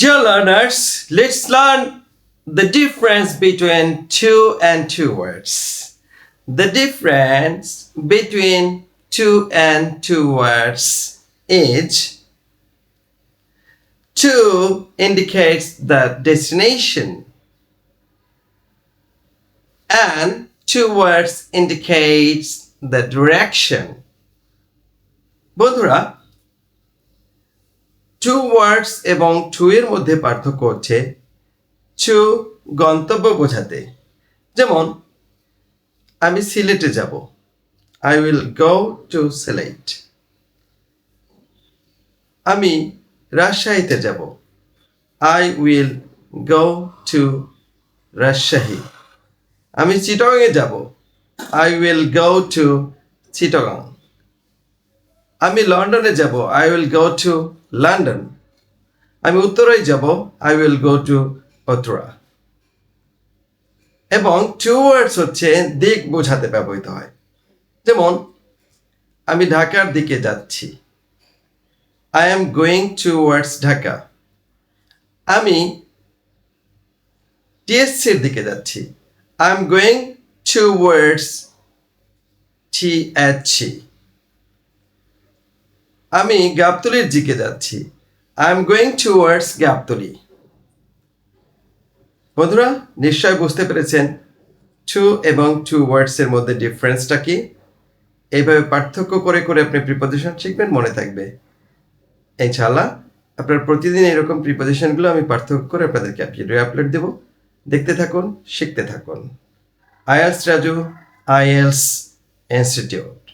Dear learners, let's learn the difference between two and two words. The difference between two and two words is two indicates the destination and two words indicates the direction. বন্ধুরা towards এবং to এর মধ্যে পার্থক্য হচ্ছে two গন্তব্য বোঝাতে। যেমন, আমি সিলেটে যাব। I will go to Sylhet আমি রাজশাহীতে যাব। I will go to Rajshahi. আমি চিটগাংয়ে যাব। I will go to Chittagong. আমি লন্ডনে যাব I will go to London আমি উত্তরায় যাব I will go to Uttara এবং টু ওয়ার্ডস হচ্ছে দিক বোঝাতে ব্যবহৃত হয়। যেমন, আমি ঢাকার দিকে যাচ্ছি। I am going towards Dhaka আমি টিএসসির দিকে যাচ্ছি। I am going towards T C আমি গাবতলির দিকে যাচ্ছি। I am going towards Gabtoli. বন্ধুরা নিশ্চয় বুঝতে পেরেছেন টু এবং টু ওয়ার্ডসের মধ্যে ডিফারেন্সটা কি? এইভাবে পার্থক্য করে করে আপনি প্রিপোজিশন শিখবেন, মনে থাকবে। ইনশাআল্লাহ, আপনার প্রতিদিন এরকম প্রিপোজিশনগুলো আমি পার্থক্য করে আপনাদেরকে ভিডিও আপলোড দেবো। দেখতে থাকুন, শিখতে থাকুন। IELTS Raju IELTS institute.